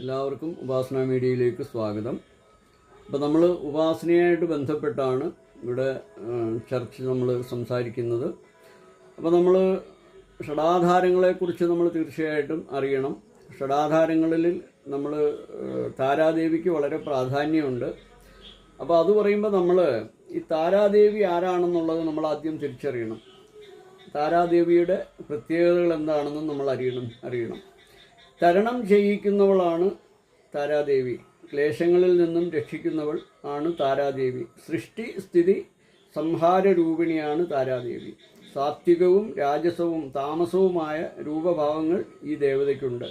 എല്ലാവർക്കും ഉപാസന മീഡിയയിലേക്ക് സ്വാഗതം. അപ്പോൾ നമ്മൾ ഉപാസനയായിട്ട് ബന്ധപ്പെട്ടാണ് ഇവിടെ ചർച്ച നമ്മൾ സംസാരിക്കുന്നത്. അപ്പോൾ നമ്മൾ ഷടാധാരങ്ങളെക്കുറിച്ച് നമ്മൾ തീർച്ചയായിട്ടും അറിയണം. ഷടാധാരങ്ങളിൽ നമ്മൾ താരാദേവിക്ക് വളരെ പ്രാധാന്യമുണ്ട്. അപ്പോൾ അത് പറയുമ്പോൾ നമ്മൾ ഈ താരാദേവി ആരാണെന്നുള്ളത് നമ്മൾ ആദ്യം തിരിച്ചറിയണം. താരാദേവിയുടെ പ്രത്യേകതകൾ എന്താണെന്നും നമ്മൾ അറിയണം അറിയണം. തരണം ചെയ്യിക്കുന്നവളാണ് താരാദേവി. ക്ലേശങ്ങളിൽ നിന്നും രക്ഷിക്കുന്നവൾ ആണ് താരാദേവി. സൃഷ്ടി സ്ഥിതി സംഹാര രൂപിണിയാണ് താരാദേവി. സാത്വികവും രാജസവും താമസവുമായ രൂപഭാവങ്ങൾ ഈ ദേവതയ്ക്കുണ്ട്.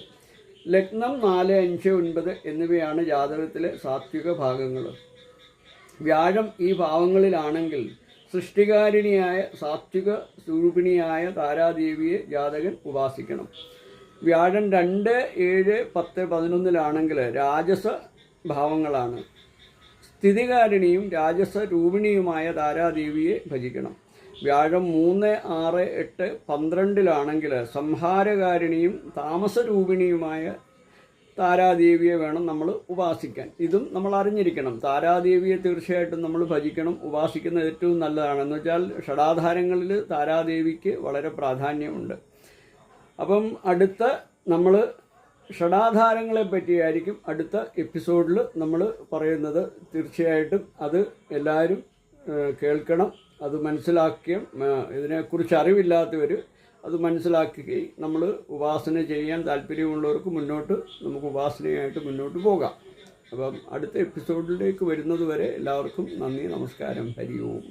ലഗ്നം നാല് അഞ്ച് ഒൻപത് എന്നിവയാണ് ജാതകത്തിലെ സാത്വിക ഭാഗങ്ങൾ. വ്യാഴം ഈ ഭാവങ്ങളിലാണെങ്കിൽ സൃഷ്ടികാരിണിയായ സാത്വിക സ്വരൂപിണിയായ താരാദേവിയെ ജാതകൻ ഉപാസിക്കണം. വ്യാഴം രണ്ട് ഏഴ് പത്ത് പതിനൊന്നിലാണെങ്കിൽ രാജസ ഭാവങ്ങളാണ്. സ്ഥിതികാരിണിയും രാജസ രൂപിണിയുമായ താരാദേവിയെ ഭജിക്കണം. വ്യാഴം മൂന്ന് ആറ് എട്ട് പന്ത്രണ്ടിലാണെങ്കിൽ സംഹാരകാരിണിയും താമസരൂപിണിയുമായ താരാദേവിയെ വേണം നമ്മൾ ഉപാസിക്കാൻ. ഇതും നമ്മൾ അറിഞ്ഞിരിക്കണം. താരാദേവിയെ തീർച്ചയായിട്ടും നമ്മൾ ഭജിക്കണം. ഉപാസിക്കുന്നത് ഏറ്റവും നല്ലതാണെന്ന് വെച്ചാൽ ഷടാധാരങ്ങളിൽ താരാദേവിക്ക് വളരെ പ്രാധാന്യമുണ്ട്. അപ്പം അടുത്ത നമ്മൾ ഷടാധാരങ്ങളെ പറ്റിയായിരിക്കും അടുത്ത എപ്പിസോഡിൽ നമ്മൾ പറയുന്നത്. തീർച്ചയായിട്ടും അത് എല്ലാവരും കേൾക്കണം. അത് മനസ്സിലാക്കുകയും ഇതിനെക്കുറിച്ച് അറിവില്ലാത്തവർ അത് മനസ്സിലാക്കുകയും നമ്മൾ ഉപാസന ചെയ്യാൻ താല്പര്യമുള്ളവർക്ക് മുന്നോട്ട് നമുക്ക് ഉപാസനയായിട്ട് മുന്നോട്ട് പോകാം. അപ്പം അടുത്ത എപ്പിസോഡിലേക്ക് വരുന്നത് വരെ എല്ലാവർക്കും നന്ദി നമസ്കാരം. ഹരി ഓം.